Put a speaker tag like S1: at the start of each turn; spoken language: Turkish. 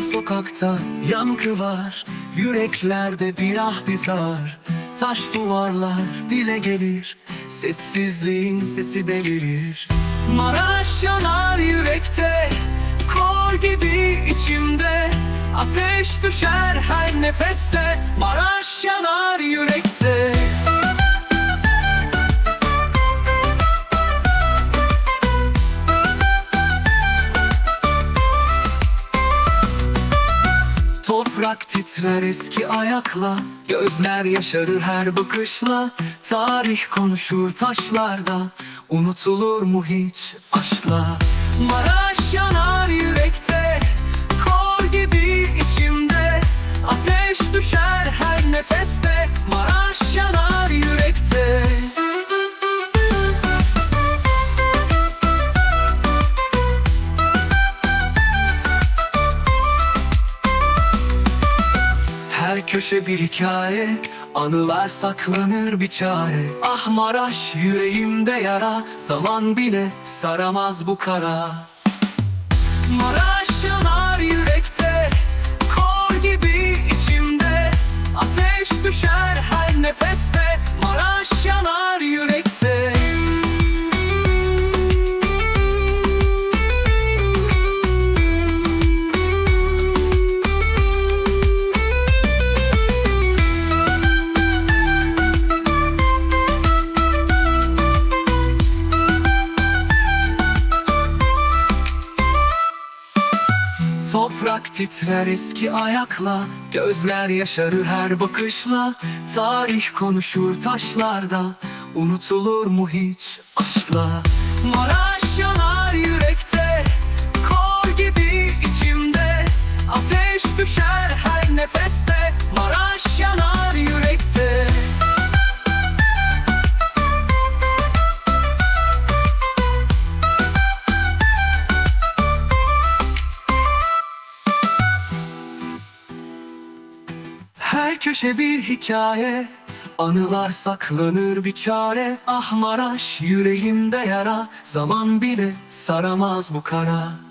S1: sokakta yankı var Yüreklerde bir ah bir Taş duvarlar dile gelir Sessizliğin sesi delirir Maraş yanar yürekte Kor gibi içimde. Ateş düşer her nefeste Maraş yanar yürekte Toprak titrer eski ayakla Gözler yaşarır her bakışla. Tarih konuşur taşlarda Unutulur mu hiç aşkla? Maraş yanar köşe bir hikaye Anılar saklanır bir çare. Ah Maraş yüreğimde yara Zaman bile saramaz bu kara. Maraş Toprak titrer eski ayakla Gözler yaşarır her bakışla. Tarih konuşur taşlarda Unutulur mu hiç aşkla? Maraş yanar Her köşe bir hikaye. Anılar saklanır bir çare. Ah Maraş yüreğimde yara. Zaman bile saramaz bu kara